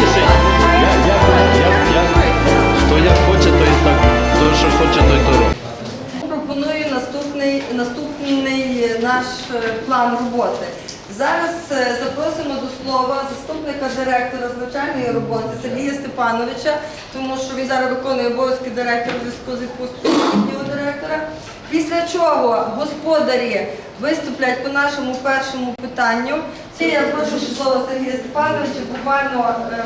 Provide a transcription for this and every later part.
вісить. Як, як, як, як, хто як хоче, то і так. Хто що хоче, то й то робить. Пропоную наступний, наступний наш е, план роботи. Зараз е, запросимо до слова заступника директора з навчальної роботи Сергія Степановича, тому що він зараз виконує обов'язки директора зв'язку з відпусткою директора. Після чого господарі виступлять по нашому першому питанню. Ці я прошу до слова Сергія Степановича, буквально е,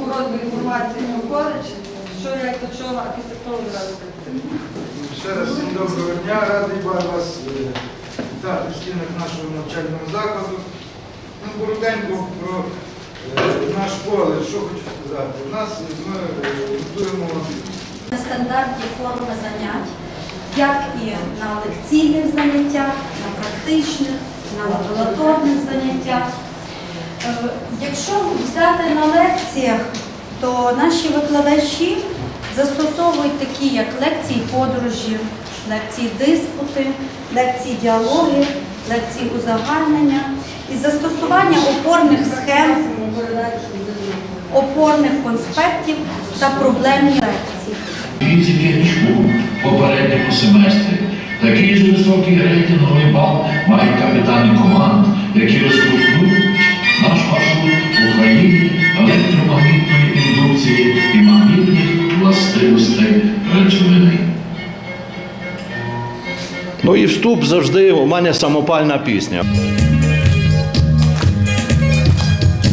коротку інформацію про коледж, що як до чого, а після того зразу. Ще раз всім доброго дня, радий вас е, вітати в стінах нашого навчального закладу. Ну, коротенько про е, наш коледж, що хочу сказати. У нас ми готуємо Стандартні форми занять, як і на лекційних заняттях, на практичних, на лабораторних заняттях. Е, Якщо взяти на лекціях, то наші викладачі застосовують такі, як лекції подорожі, лекції диспути, лекції діалоги, лекції узагальнення і застосування опорних схем, опорних конспектів та проблемних проблемні Фізики у попередньому семестрі. Такий ж високий рейтинговий бал мають капітани команд, які розкрутнуть наш маршрут в Україні електромагнітної індукції і магнітних властивостей речовини. Ну і вступ завжди у мене самопальна пісня.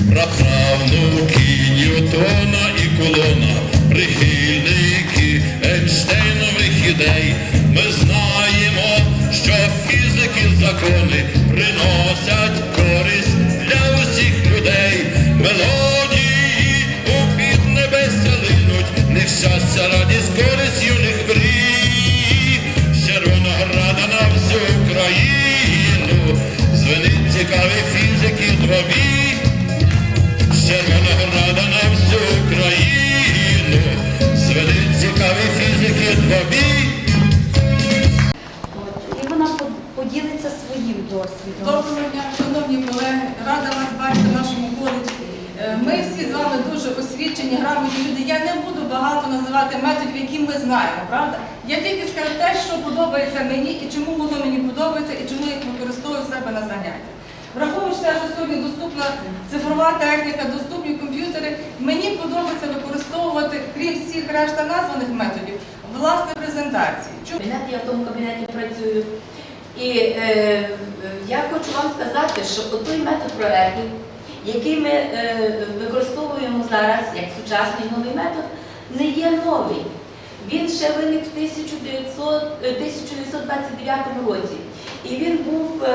Праправнуки Ньютона і Кулона, своїм досвідом. Доброго дня, шановні колеги, рада вас бачити в нашому коледжі. Е, Ми всі з вами дуже освічені, грамотні люди. Я не буду багато називати методів, які ми знаємо, правда? Я тільки скажу те, що подобається мені і чому воно мені подобається, і чому я їх використовую в себе на заняттях. Враховуючи те, що сьогодні доступна цифрова техніка, доступні комп'ютери, мені подобається використовувати, крім всіх решта названих методів, власне презентації. Чому? я в тому кабінеті працюю. І е, я хочу вам сказати, що той метод проекту, який ми е, використовуємо зараз як сучасний новий метод, не є новий. Він ще виник в 1900, е, 1929 році. І він був, е,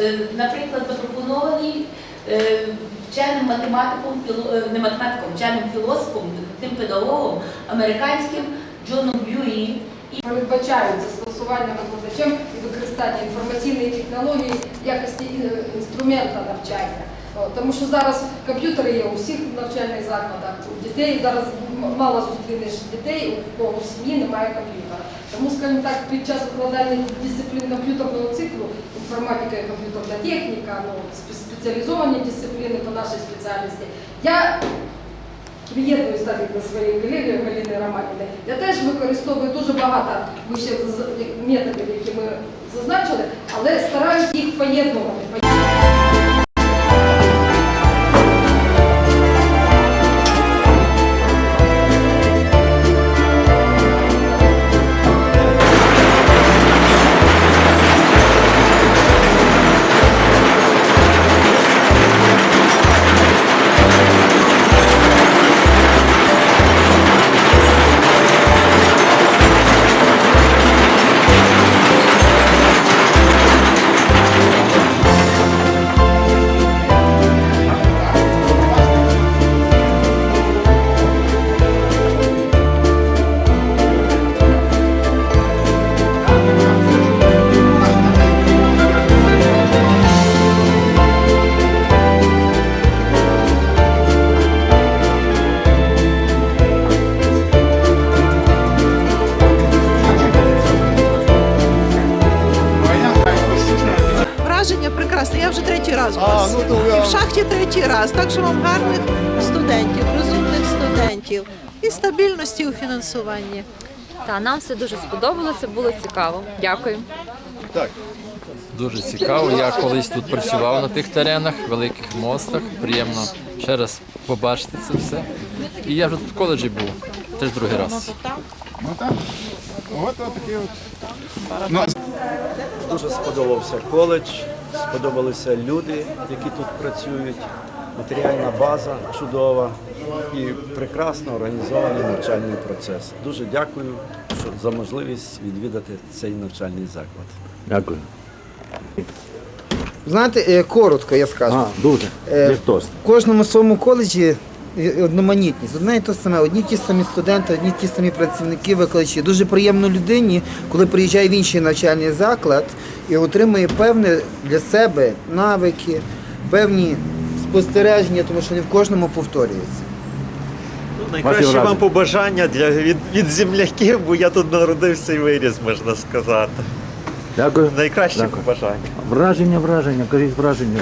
е, наприклад, запропонований е, вченим математиком, е, не математиком, вченим філософом, тим педагогом американським Джоном Б'юї. передбачають застосування викладачем і використання інформаційної технології в якості е, інструмента навчання. Тому що зараз комп'ютери є у всіх навчальних закладах, у дітей зараз мало зустрінеш дітей, у кого в сім'ї немає комп'ютера. Тому, скажімо так, під час викладання дисциплін комп'ютерного циклу, інформатика і комп'ютерна техніка, ну, спеціалізовані дисципліни по нашій спеціальності, я Приєднуюсь так як до своєї колеги Галини Романівни. Я теж використовую дуже багато методів, які ми зазначили, але стараюсь їх поєднувати. Третій раз у вас. І в шахті третій раз. Так що вам гарних студентів, розумних студентів і стабільності у фінансуванні. Та нам все дуже сподобалося, було цікаво. Дякую. Дуже цікаво. Я колись тут працював на тих теренах, великих мостах. Приємно ще раз побачити це все. І я вже тут в коледжі був, теж другий раз. Дуже сподобався коледж, сподобалися люди, які тут працюють, матеріальна база чудова і прекрасно організований навчальний процес. Дуже дякую за можливість відвідати цей навчальний заклад. Дякую. Знаєте, е, коротко я скажу. А, дуже. Е, В кожному своєму коледжі одноманітність. Одне і те саме, одні ті самі студенти, одні ті самі працівники, викладачі. Дуже приємно людині, коли приїжджає в інший навчальний заклад і отримує певні для себе навики, певні спостереження, тому що не в кожному повторюється. Найкраще вам побажання для, від, від земляків, бо я тут народився і виріс, можна сказати. Дякую. Найкраще Дякую. побажання. Враження, враження, кажіть враження.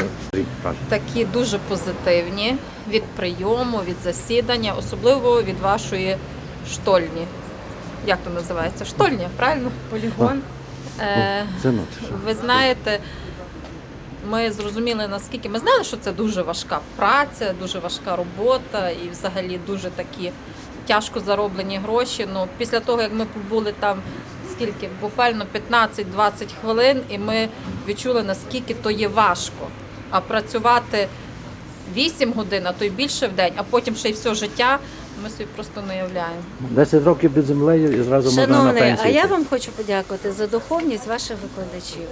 Такі дуже позитивні від прийому, від засідання, особливо від вашої штольні. Як то називається? Штольня, правильно? Полігон. Е, Синок. ви знаєте, ми зрозуміли, наскільки ми знали, що це дуже важка праця, дуже важка робота і взагалі дуже такі тяжко зароблені гроші. Ну, після того, як ми побули там скільки, буквально 15-20 хвилин, і ми відчули, наскільки то є важко. А працювати 8 годин, а то й більше в день, а потім ще й все життя, ми собі просто не уявляємо. 10 років під землею і зразу можна на Шановний, а я вам хочу подякувати за духовність ваших викладачів,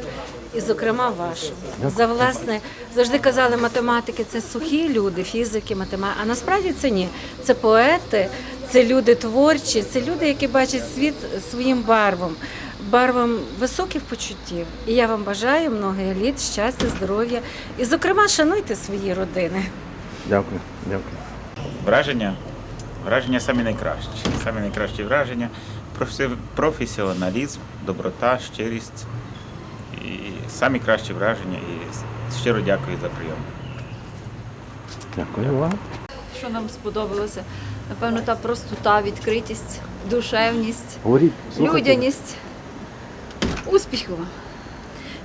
і, зокрема, вашу. За власне, завжди казали, математики це сухі люди, фізики, математики. А насправді це ні. Це поети, це люди творчі, це люди, які бачать світ своїм барвом, барвом високих почуттів. І я вам бажаю многих літ, щастя, здоров'я. І, зокрема, шануйте свої родини. Дякую, дякую. Враження? Враження самі найкращі. Самі найкращі враження. Професіоналізм, доброта, щирість. І самі кращі враження. І щиро дякую за прийом. Дякую вам. Що нам сподобалося? Напевно, та простота, відкритість, душевність, Говоріть, слухайте. людяність. Успіху вам!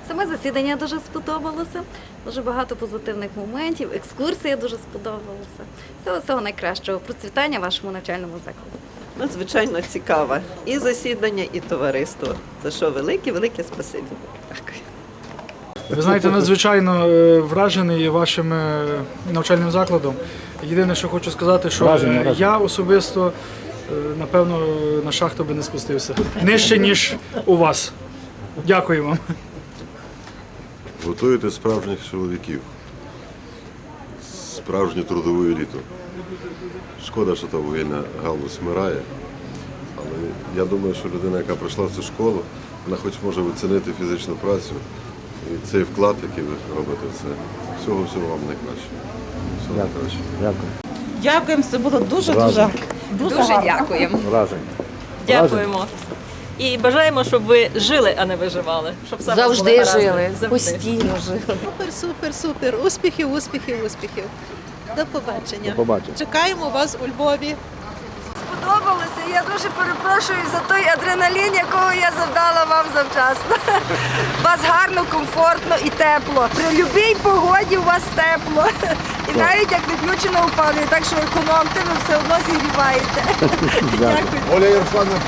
Саме засідання дуже сподобалося. Дуже багато позитивних моментів. Екскурсія дуже сподобалася. Всього всього найкращого процвітання вашому навчальному закладу. Надзвичайно цікаве і засідання, і товариство. За що велике, велике спасибі. Дякую. Ви знаєте, надзвичайно е, вражений вашим е, навчальним закладом. Єдине, що хочу сказати, що Враження, е, я особисто, е, напевно, на шахту би не спустився. Нижче, ніж у вас. Дякую вам. Готуєте справжніх чоловіків, справжню трудову еліту. Шкода, що та вугільна галузь вмирає, але я думаю, що людина, яка прийшла в цю школу, вона хоч може оцінити фізичну працю і цей вклад, який ви робите, це всього всього вам найкраще. Всього найкраще. Дякую. Дякуємо, це було дуже Враження. дуже Дуже дякуємо. Враження. Дякуємо. І бажаємо, щоб ви жили, а не виживали. Щоб все Завжди жили, постійно жили. Супер, супер, супер. Успіхів, успіхів, успіхів. До побачення. До побачення. Чекаємо вас у Львові я дуже перепрошую за той адреналін, якого я завдала вам завчасно. Вас гарно, комфортно і тепло. При любій погоді у вас тепло. І навіть як відключено включено так що економте, ви все одно зігріваєте. Дякую. Оля Ярославна.